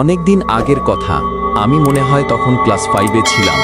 অনেকদিন আগের কথা, আমি মনে হয় তখন ক্লাস ফাইভে ছিলাম,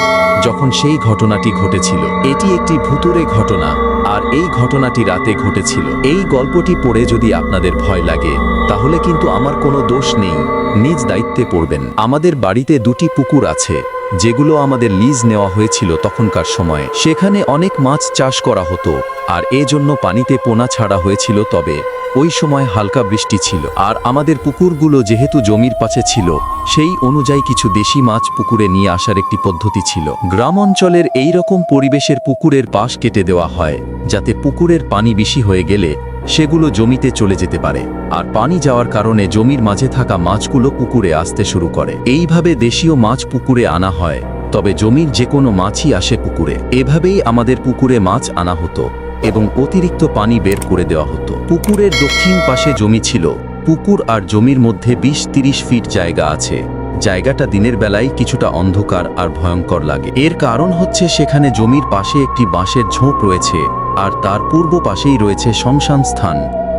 যখন সেই ঘটনাটি ঘটেছিল। এটি একটি ভুতুরে ঘটনা, আর এই ঘটনাটি রাতে ঘটেছিল। এই গল্পটি পড়ে যদি আপনাদের ভয় লাগে, তাহলে কিন্তু আমার কোনো দোষ নেই, নিজ দায়িত্বে পড়বেন। আমাদের বাড়িতে দুটি পুকুর আছে, যেগুলো আমাদের লিজ নেওয়া হয়েছিল তখনকার সময়ে। সেখানে অনেক মাছ চাষ করা হতো, আর এজন্য পানিতে পোনা ছাড়া হয়েছিল তবে। ওই সময় হালকা বৃষ্টি ছিল, আর আমাদের পুকুরগুলো যেহেতু জমির পাশে ছিল, সেই অনুযায়ী কিছু দেশি মাছ পুকুরে নিয়ে আসার একটি পদ্ধতি ছিল। গ্রাম অঞ্চলের এই রকম পরিবেশের পুকুরের পাশ কেটে দেওয়া হয়, যাতে পুকুরের পানি বেশি হয়ে গেলে সেগুলো জমিতে চলে যেতে পারে, আর পানি যাওয়ার কারণে জমির মাঝে থাকা মাছগুলো পুকুরে আসতে শুরু করে। এইভাবে দেশীয় মাছ পুকুরে আনা হয়, তবে জমির যে কোনো মাছই আসে পুকুরে। এভাবেই আমাদের পুকুরে মাছ আনা হতো। এবং অতিরিক্ত পানি বের করে দেওয়া হতো। পুকুরের দক্ষিণ পাশে জমি ছিল। পুকুর আর জমির মধ্যে বিশ তিরিশ ফিট জায়গা আছে। জায়গাটা দিনের বেলায় কিছুটা অন্ধকার আর ভয়ঙ্কর লাগে। এর কারণ হচ্ছে সেখানে জমির পাশে একটি বাঁশের ঝোঁক রয়েছে, আর তার পূর্ব পাশেই রয়েছে শ্মশান স্থান।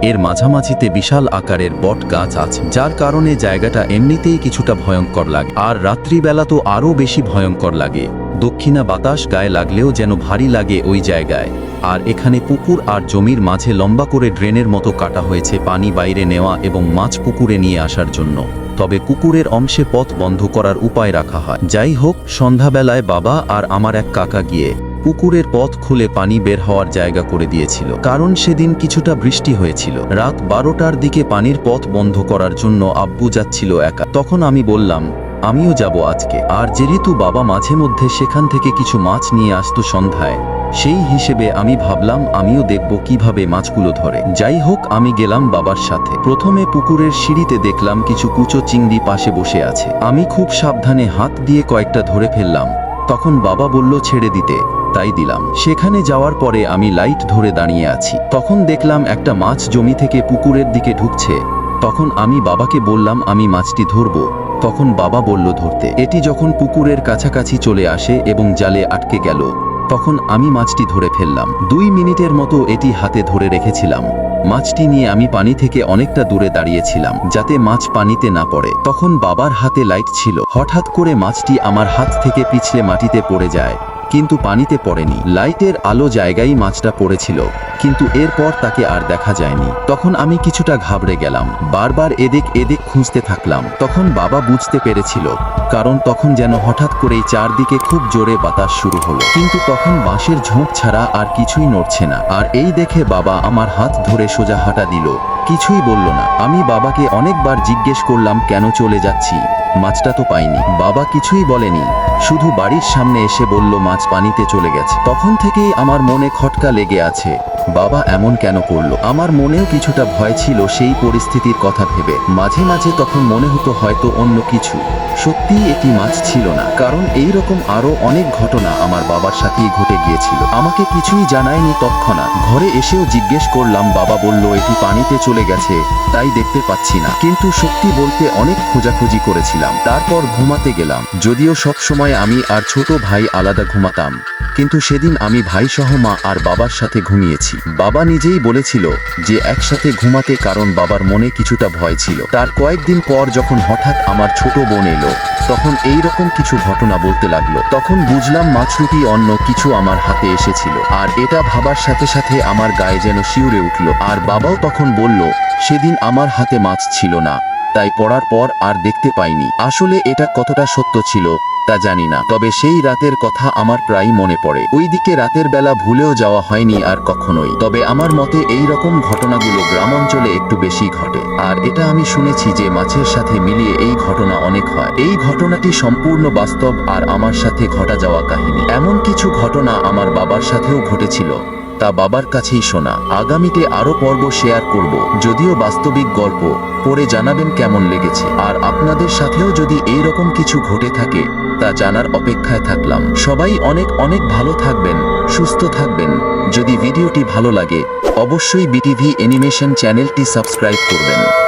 এর মাঝামাঝিতে বিশাল আকারের বট গাছ আছে, যার কারণে জায়গাটা এমনিতেই কিছুটা ভয়ঙ্কর লাগে। আর রাত্রিবেলা তো আরও বেশি ভয়ঙ্কর লাগে। দক্ষিণা বাতাস গায়ে লাগলেও যেন ভারী লাগে ওই জায়গায়। আর এখানে পুকুর আর জমির মাঝে লম্বা করে ড্রেনের মতো কাটা হয়েছে পানি বাইরে নেওয়া এবং মাছ পুকুরে নিয়ে আসার জন্য। তবে কুকুরের অংশে পথ বন্ধ করার উপায় রাখা হয়। যাই হোক, সন্ধ্যাবেলায় বাবা আর আমার এক কাকা গিয়ে পুকুরের পথ খুলে পানি বের হওয়ার জায়গা করে দিয়েছিল, কারণ সেদিন কিছুটা বৃষ্টি হয়েছিল। রাত বারোটার দিকে পানির পথ বন্ধ করার জন্য আব্বু যাচ্ছিল একা। তখন আমি বললাম, আমিও যাব আজকে। আর যেহেতু বাবা মাঝে মধ্যে সেখান থেকে কিছু মাছ নিয়ে আসতো সন্ধ্যায়। সেই হিসেবে আমি ভাবলাম, আমিও দেখব কীভাবে মাছগুলো ধরে। যাই হোক, আমি গেলাম বাবার সাথে। প্রথমে পুকুরের সিঁড়িতে দেখলাম কিছু কুচো চিংড়ি পাশে বসে আছে। আমি খুব সাবধানে হাত দিয়ে কয়েকটা ধরে ফেললাম। তখন বাবা বলল, ছেড়ে দিতে। তাই দিলাম। সেখানে যাওয়ার পরে আমি লাইট ধরে দাঁড়িয়ে আছি। তখন দেখলাম একটা মাছ জমি থেকে পুকুরের দিকে ঢুকছে। তখন আমি বাবাকে বললাম, আমি মাছটি ধরব। তখন বাবা বলল ধরতে। এটি যখন পুকুরের কাছাকাছি চলে আসে এবং জালে আটকে গেল, তখন আমি মাছটি ধরে ফেললাম। দুই মিনিটের মতো এটি হাতে ধরে রেখেছিলাম। মাছটি নিয়ে আমি পানি থেকে অনেকটা দূরে দাঁড়িয়েছিলাম, যাতে মাছ পানিতে না পড়ে। তখন বাবার হাতে লাইট ছিল। হঠাৎ করে মাছটি আমার হাত থেকে পিছলে মাটিতে পড়ে যায়। কিন্তু পানিতে পড়েনি। লাইটের আলো জায়গায় মাছটা পড়েছিল, কিন্তু এরপর তাকে আর দেখা যায়নি। তখন আমি কিছুটা ঘাবড়ে গেলাম। বারবার এদিক এদিক খুঁজতে থাকলাম। তখন বাবা বুঝতে পেরেছিল, কারণ তখন যেন হঠাৎ করেই চারদিকে খুব জোরে বাতাস শুরু হলো। কিন্তু তখন বাঁশের ঝোঁক ছাড়া আর কিছুই নড়ছে না। আর এই দেখে বাবা আমার হাত ধরে সোজা হাঁটা দিল। কিছুই বলল না। আমি বাবাকে অনেকবার জিজ্ঞেস করলাম, কেন চলে যাচ্ছি? মাছটা তো পাইনি। বাবা কিছুই বলেনি। শুধু বাড়ির সামনে এসে বলল, মাছ পানিতে চলে গেছে। তখন থেকেই আমার মনে খটকা লেগে আছে। বাবা এমন কেন করল? আমার মনেও কিছুটা ভয় ছিল সেই পরিস্থিতির কথা ভেবে। মাঝে মাঝে তখন মনে হতো হয়তো অন্য কিছু। সত্যিই এটি মাছ ছিল না, কারণ এই রকম আরও অনেক ঘটনা আমার বাবার সাথেই ঘটে গিয়েছিল। আমাকে কিছুই জানায়নি তৎক্ষণাৎ। ঘরে এসেও জিজ্ঞেস করলাম, বাবা বলল এটি পানিতে চলে গেছে, তাই দেখতে পাচ্ছি না। কিন্তু সত্যি বলতে অনেক খোঁজাখুঁজি করেছিলাম। তারপর ঘুমাতে গেলাম। যদিও সব সময় আমি আর ছোট ভাই আলাদা ঘুমাতাম, কিন্তু সেদিন আমি ভাই সহ মা আর বাবার সাথে ঘুমিয়েছি। বাবা নিজেই বলেছিল যে একসাথে ঘুমাতে কারণ বাবার মনে কিছুটা ভয় ছিল। তার কয়েকদিন পর যখন হঠাৎ আমার ছোট বোন এলো তখন এই রকম কিছু ঘটনা বলতে লাগল। তখন বুঝলাম মাছরুটি অন্য কিছু আমার হাতে এসেছিল। আর এটা ভাবার সাথে সাথে আমার গায়ে যেন শিউরে উঠল। আর বাবাও তখন বলল, সেদিন আমার হাতে মাছ ছিল না। তাই পড়ার পর আর দেখতে পাইনি। আসলে এটা কতটা সত্য ছিল তা জানি না। তবে সেই রাতের কথা আমার প্রায় মনে পড়ে। ওইদিকে রাতের বেলা ভুলেও যাওয়া হয়নি আর কখনোই। তবে আমার মতে এই রকম ঘটনাগুলো গ্রাম অঞ্চলে একটু বেশি ঘটে। আর এটা আমি শুনেছি যে মাছের সাথে মিলিয়ে এই ঘটনা অনেক হয়। এই ঘটনাটি সম্পূর্ণ বাস্তব আর আমার সাথে ঘটা যাওয়া কাহিনী। এমন কিছু ঘটনা আমার বাবার সাথেও ঘটেছিল। তা বাবার কাছেই শোনা। আগামীতে আরও পর্ব শেয়ার করব। যদিও বাস্তবিক গল্প পরে জানাবেন কেমন লেগেছে। আর আপনাদের সাথেও যদি এই রকম কিছু ঘটে থাকে তা জানার অপেক্ষায় থাকলাম। সবাই অনেক অনেক ভালো থাকবেন, সুস্থ থাকবেন। যদি ভিডিওটি ভালো লাগে, অবশ্যই বিটিভি অ্যানিমেশন চ্যানেলটি সাবস্ক্রাইব করবেন।